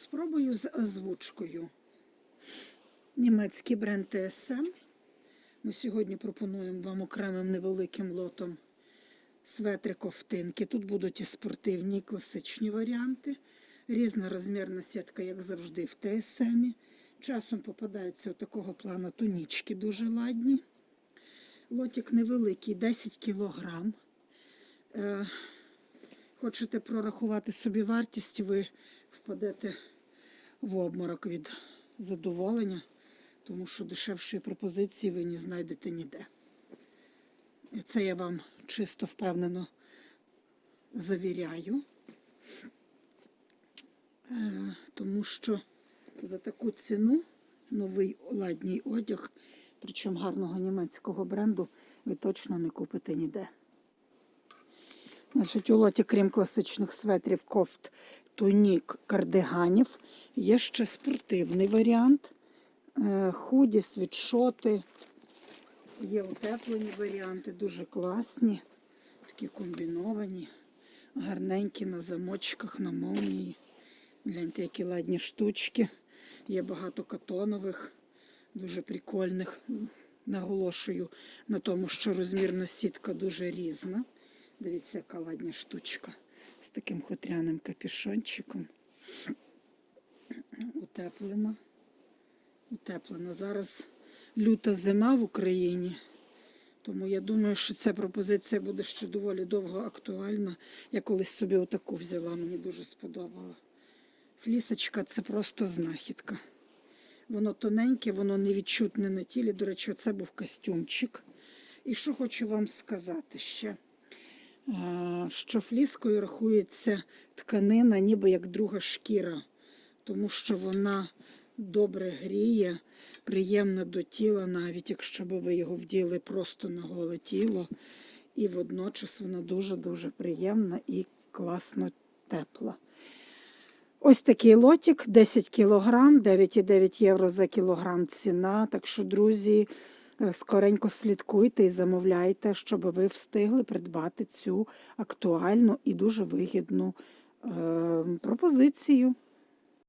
Спробую з озвучкою. Німецький бренд TSM. Ми сьогодні пропонуємо вам окремим невеликим лотом светри ковтинки. Тут будуть і спортивні, і класичні варіанти. Різна розмірна сітка, як завжди, в TSM. Часом попадаються такого плану тунічки дуже ладні. Лотик невеликий, 10 кілограм. Хочете прорахувати собі вартість, ви впадете в обморок від задоволення, тому що дешевшої пропозиції ви не знайдете ніде. Це я вам чисто впевнено завіряю, Е, тому що за таку ціну новий ладній одяг, причому гарного німецького бренду, ви точно не купите ніде. Значить, у лоті, крім класичних светрів, кофт, тунік, кардиганів, є ще спортивний варіант. Е, Худі, світшоти, є утеплені варіанти, дуже класні, такі комбіновані, гарненькі на замочках, на молнії. Гляньте, які ладні штучки. Є багато катонових, дуже прикольних. Наголошую на тому, що розмірна сітка дуже різна. Дивіться, яка ладня штучка з таким хутряним капюшончиком. Утеплена. Утеплена. Зараз люта зима в Україні. Тому я думаю, що ця пропозиція буде ще доволі довго актуальна. Я колись собі отаку взяла, мені дуже сподобала. Флісочка це просто знахідка. Воно тоненьке, воно невідчутне на тілі. До речі, це був костюмчик. І що хочу вам сказати ще, що фліскою рахується тканина, ніби як друга шкіра, тому що вона добре гріє, приємна до тіла, навіть якщо би ви його вділи просто на голе тіло. І водночас вона дуже-дуже приємна і класно тепла. Ось такий лотик, 10 кілограм, 9,9 євро за кілограм ціна. Так що, друзі, скоренько слідкуйте і замовляйте, щоб ви встигли придбати цю актуальну і дуже вигідну е, пропозицію.